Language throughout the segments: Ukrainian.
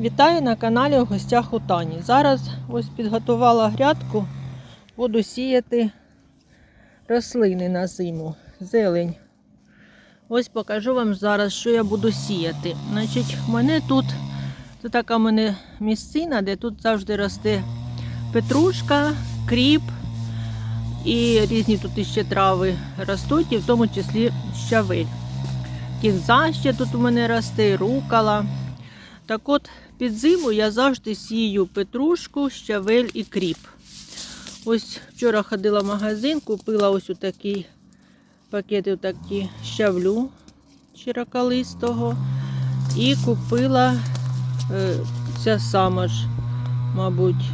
Вітаю на каналі у гостях у Тані. Зараз ось підготувала грядку, буду сіяти рослини на зиму, зелень. Ось покажу вам зараз, що я буду сіяти. Значить, в мене тут це така в мене місцина, де тут завжди росте петрушка, кріп і різні тут іще трави ростуть, і в тому числі щавель. Кінза ще тут у мене росте, рукала. Так от, під зиму я завжди сію петрушку, щавель і кріп. Ось вчора ходила в магазин, купила ось такий пакети такі щавлю широколистого. І купила е, ця сама ж, мабуть,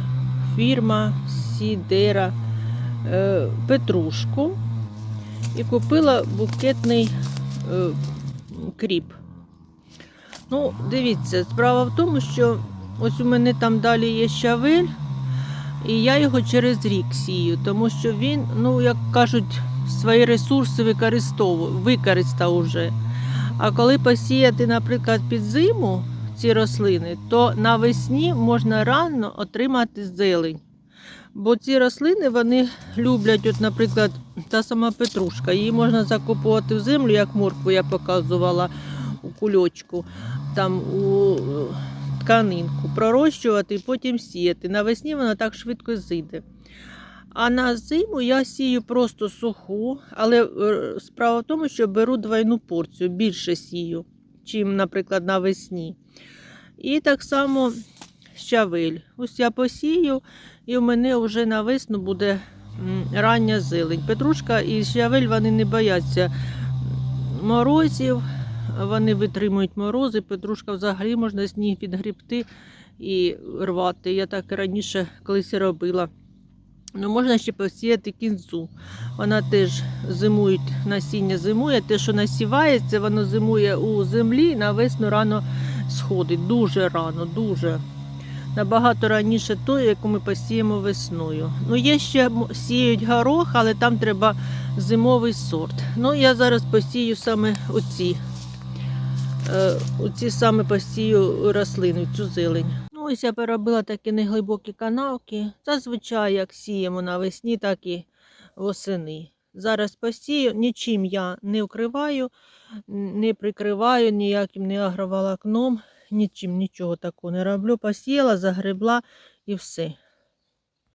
фірма Сідера е, петрушку. І купила букетний е, кріп. Ну, дивіться, справа в тому, що ось у мене там далі є щавель, і я його через рік сію, тому що він, ну, як кажуть, свої ресурси використав уже. А коли посіяти, наприклад, під зиму ці рослини, то навесні можна рано отримати зелень. Бо ці рослини вони люблять, от, наприклад, та сама петрушка. Її можна закопувати в землю, як моркву я показувала у кульочку, там у е, тканинку, пророщувати і потім сіяти. Навесні вона так швидко зійде. А на зиму я сію просто суху, але е, справа в тому, що беру двойну порцію, більше сію, чим, наприклад, навесні. І так само щавель. Ось я посію, і в мене вже на весну буде рання зелень. Петрушка і щавель вони не бояться морозів, вони витримують морози. Петрушка взагалі можна сніг підгрібти і рвати. Я так раніше колись робила. Ну, можна ще посіяти кінзу. Вона теж зимує, насіння зимує. Те, що насівається, воно зимує у землі і на весну рано сходить. Дуже рано, дуже. Набагато раніше той, яку ми посіємо весною. Ну, є ще сіють горох, але там треба зимовий сорт. Ну, я зараз посію саме оці. Е, оці саме посію рослини, цю зелень. Ну, ось я переробила такі неглибокі канавки. Зазвичай як сіємо навесні, так і восени. Зараз посію, нічим я не вкриваю, не прикриваю ніяким не агроволокном, нічим нічого такого не роблю. Посіяла, загребла і все.